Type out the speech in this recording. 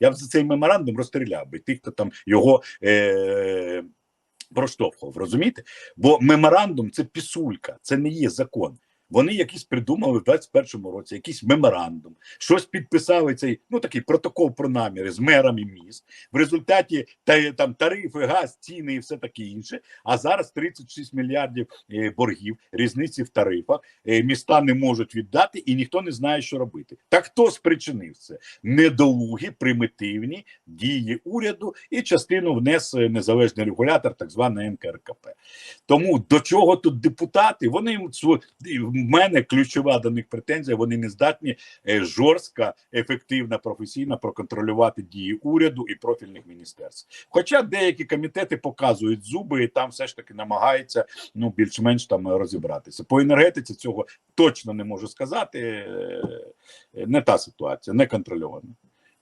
Я б за цей меморандум розстріляв би тих, хто там його. Е- Проштовхував, розумієте? Бо меморандум це пісулька, це не є закон. Вони якісь придумали в 21-му році, якийсь меморандум, щось підписали цей ну такий протокол про наміри з мерами міст. В результаті та там тарифи, газ, ціни і все таке інше. А зараз 36 мільярдів е, боргів, різниці в тарифах. Е, міста не можуть віддати, і ніхто не знає, що робити. Так хто спричинив це? Недолугі, примітивні дії уряду і частину внес е, незалежний регулятор, так звана НКРКП. Тому до чого тут депутати? Вони мене ключова до них претензія. Вони не здатні жорстка, жорстко, ефективно, професійно проконтролювати дії уряду і профільних міністерств. Хоча деякі комітети показують зуби, і там все ж таки намагаються ну більш-менш там розібратися. По енергетиці цього точно не можу сказати. Е, Не та ситуація, не контрольована.